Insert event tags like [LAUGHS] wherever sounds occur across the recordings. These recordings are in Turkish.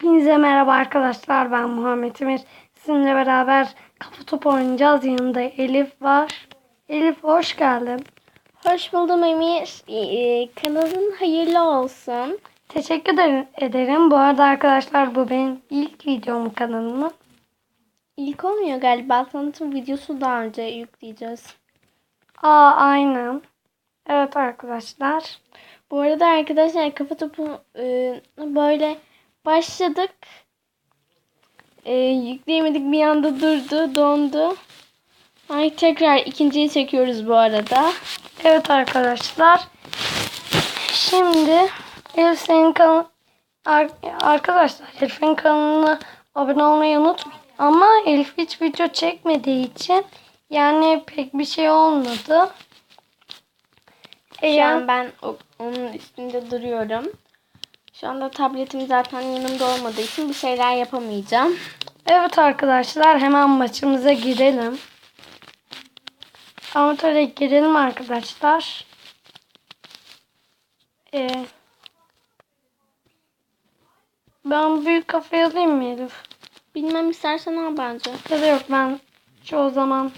Hepinize merhaba arkadaşlar. Ben Muhammed Emir. Sizinle beraber kafa top oynayacağız. Yanımda Elif var. Elif hoş geldin. Hoş buldum Emir. Ee, kanalın hayırlı olsun. Teşekkür ederim- ederim. Bu arada arkadaşlar bu benim ilk videom kanalımın. İlk olmuyor galiba. Tanıtım videosu daha önce yükleyeceğiz. Aa aynen. Evet arkadaşlar. Bu arada arkadaşlar kafa topu e, böyle başladık. E, yükleyemedik bir anda durdu, dondu. Ay tekrar ikinciyi çekiyoruz bu arada. Evet arkadaşlar. Şimdi Elif senin kanal Ar- arkadaşlar Elif'in kanalına abone olmayı unutmayın. Ama Elif hiç video çekmediği için yani pek bir şey olmadı. Şu Eğer an ben onun üstünde duruyorum. Şu anda tabletim zaten yanımda olmadığı için bir şeyler yapamayacağım. Evet arkadaşlar hemen maçımıza girelim. Amatöre girelim arkadaşlar. Ee, ben büyük kafayı alayım mı Elif? Bilmem istersen al bence. Ya da yok ben çoğu zaman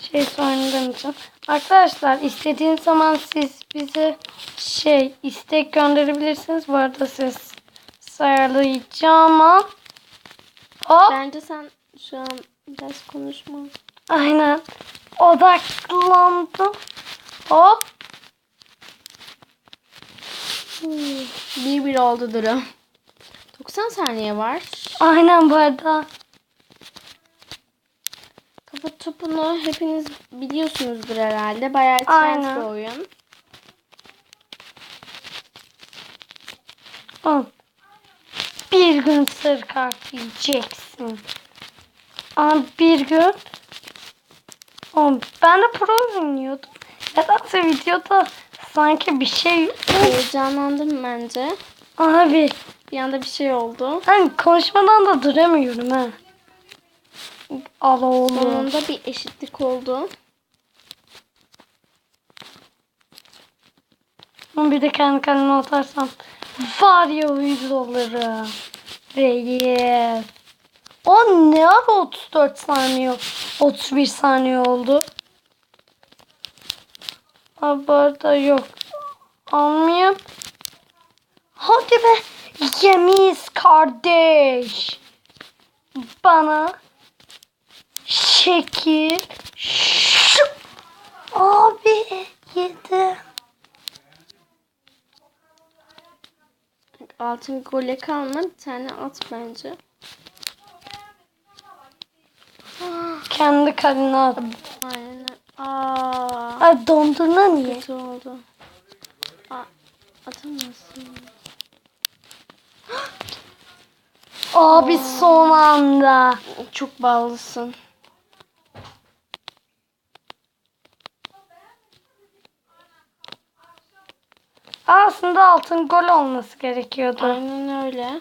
şey oynadığım için. Arkadaşlar istediğiniz zaman siz bize şey istek gönderebilirsiniz. Bu arada ses ayarlayacağım ama Hop. Bence sen şu an biraz konuşma. Aynen. Odaklandım. Hop. Bir bir oldu durum. 90 saniye var. Aynen bu arada. Kafa topunu hepiniz biliyorsunuzdur herhalde. Bayağı trend bir oyun. Oğlum, Bir gün sarı kart yiyeceksin. Ama bir gün Oğlum, ben de pro oynuyordum. Nedense videoda sanki bir şey Heyecanlandım bence. Abi Bir anda bir şey oldu. ben konuşmadan da duramıyorum ha. Al oğlum. Sonunda bir eşitlik oldu. Bir de kendi kendime atarsam var ya uyuz olurum. Reis. O ne ara 34 saniye 31 saniye oldu. Arada yok. Almayayım. Hadi be. Yemis kardeş. Bana şekil. Şu. Abi yedim. Altın gole kalma. Bir tane at bence. Kendi kalene at. Aynen. Aa, Ay dondurma niye? kötü oldu. Aa, atamazsın. Abi son anda. Çok ballısın. Aslında altın gol olması gerekiyordu. Aynen öyle.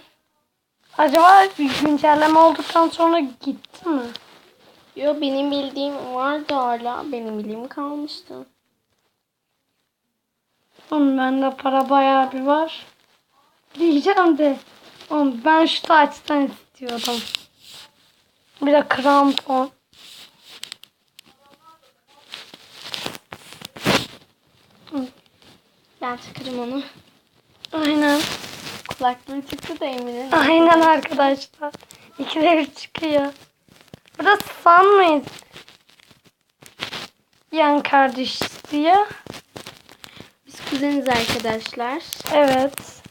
Acaba güncelleme olduktan sonra gitti mi? Yo benim bildiğim vardı hala. Benim bildiğim kalmıştı. Oğlum bende para bayağı bir var. Diyeceğim de. Oğlum ben şu taçtan istiyordum. Bir de krampon. Ben takarım onu. Aynen. Kulaklığı çıktı da Emin'in. Aynen arkadaşlar. İkide bir çıkıyor. Burası sanmayın. Yan kardeş diye. Biz kuzeniz arkadaşlar. Evet.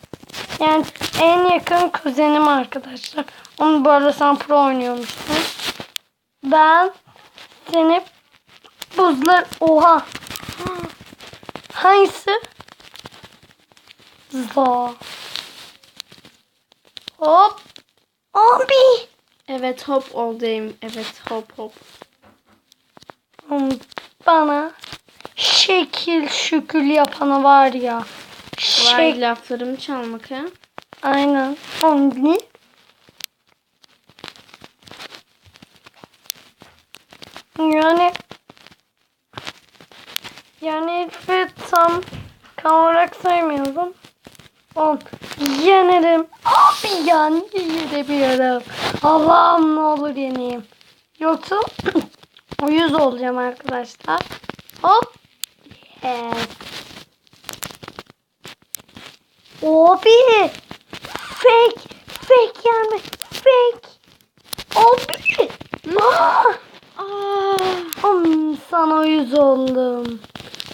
Yani en yakın kuzenim arkadaşlar. Onu bu arada sen pro oynuyormuşsun. Ben seni buzlar... Oha. Hangisi? Za. Hop. Abi. Evet hop Emin. Evet hop hop. Bana şekil şükül yapana var ya. Vay Şek... laflarımı çalmak ha. Aynen. Ne? Yani yani Elif'i tam tam olarak saymıyorum. Oğlum Yenerim. Abi ya niye yenemiyorum? Allah'ım ne olur yeneyim. Yoksa [CLEARS THROAT] uyuz olacağım arkadaşlar. Hop. Yes. Abi. Fake. Fake yani. Fake. Abi. Ah. Am, sana uyuz oldum.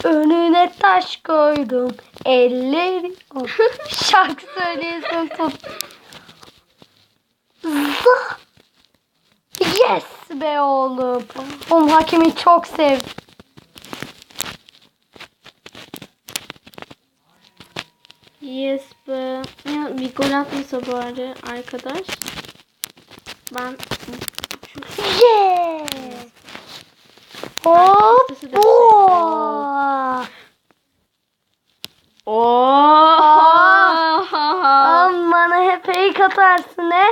Önüne taş koydum. Elleri... Oh, [LAUGHS] Şarkı söyleyesin tut. Zah. Yes be oğlum. Oğlum hakemi çok sevdim. yes be. Ya, bir gol atmasa bari arkadaş. Ben Yes. Hop. Oo. Oha! Am bana hep fake atarsın he.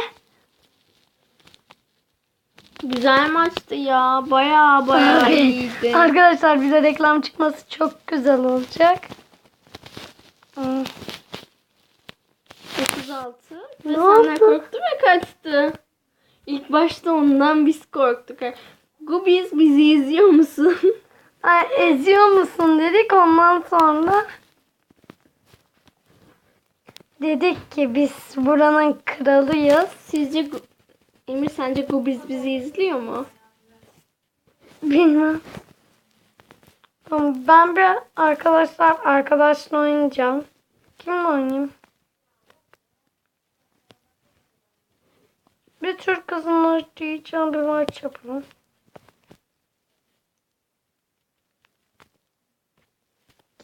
Güzel maçtı ya. Baya baya [LAUGHS] iyiydi. Arkadaşlar bize reklam çıkması çok güzel olacak. Hmm. 36 ve Ne senden oldu? korktu ve kaçtı. İlk başta ondan biz korktuk. Gubiz bizi izliyor musun? [LAUGHS] Ay, eziyor musun dedik ondan sonra dedik ki biz buranın kralıyız. Sizce Emir sence Gubiz bizi izliyor mu? Bilmem. Ben bir arkadaşlar arkadaşla oynayacağım. Kimle oynayayım? Bir Türk kızınla diyeceğim bir maç yapalım.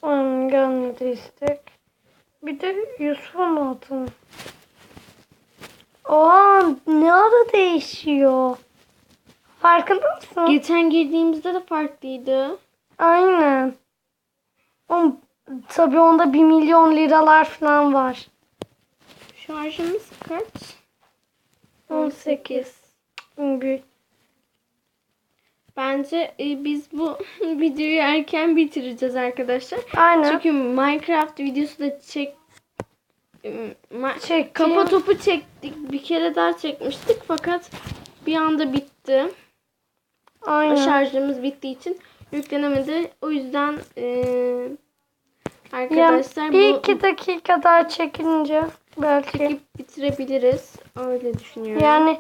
Tamam gelmedi istek. Bir de Yusuf'a mı atalım? Oha ne ara değişiyor? Farkında mısın? Geçen girdiğimizde de farklıydı. Aynen. Oğlum, tabii onda 1 milyon liralar falan var. Şarjımız kaç? 18. Bir- Bence e, biz bu [LAUGHS] videoyu erken bitireceğiz arkadaşlar. Aynen. Çünkü Minecraft videosu da çek e, Çektim. Kafa topu çektik. Bir kere daha çekmiştik fakat bir anda bitti. Aynen. Şarjımız bittiği için yüklenemedi. O yüzden e, arkadaşlar yani bir bu iki dakika daha çekince belki. çekip bitirebiliriz. Öyle düşünüyorum. Yani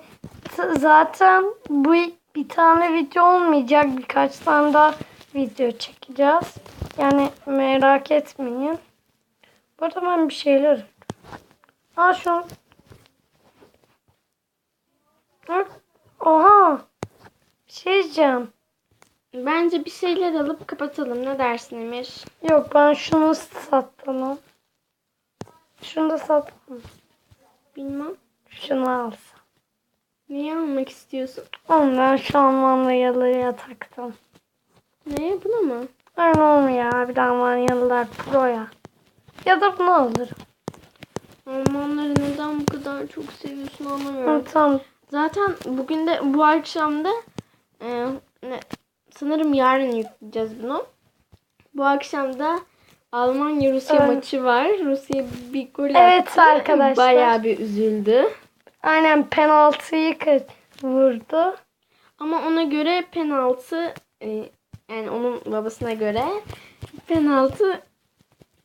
zaten bu bir tane video olmayacak. Birkaç tane daha video çekeceğiz. Yani merak etmeyin. Bu arada ben bir şeyler... Aa şu... Oha! Bir şey diyeceğim. Bence bir şeyler alıp kapatalım. Ne dersin Emir? Yok ben şunu satalım. Şunu da satalım. Bilmem. Şunu alsam. Neyi almak istiyorsun? Şu Almanyalıya taktım. Neye? Buna mı? Oğlum ya. Bir de Almanyalılar proya. Ya da bunu alırım. Almanları neden bu kadar çok seviyorsun anlamıyorum. tamam. Zaten bugün de bu akşam da e, ne, sanırım yarın yükleyeceğiz bunu. Bu akşam da Almanya Rusya Evet. maçı var. Rusya bir gol Evet attı. arkadaşlar. Bayağı bir üzüldü. Aynen penaltıyı vurdu. Ama ona göre penaltı e, yani onun babasına göre penaltı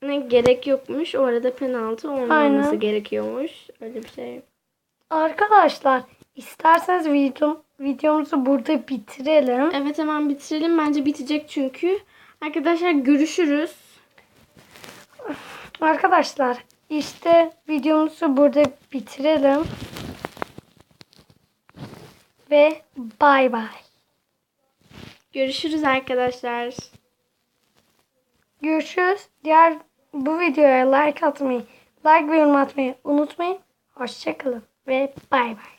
ne gerek yokmuş. O arada penaltı olmaması Aynen. gerekiyormuş. Öyle bir şey. Arkadaşlar isterseniz video, videomuzu burada bitirelim. Evet hemen bitirelim. Bence bitecek çünkü. Arkadaşlar görüşürüz. Arkadaşlar işte videomuzu burada bitirelim. Ve bay bay. Görüşürüz arkadaşlar. Görüşürüz. Diğer bu videoya like atmayı, like ve yorum atmayı unutmayın. Hoşçakalın ve bay bay.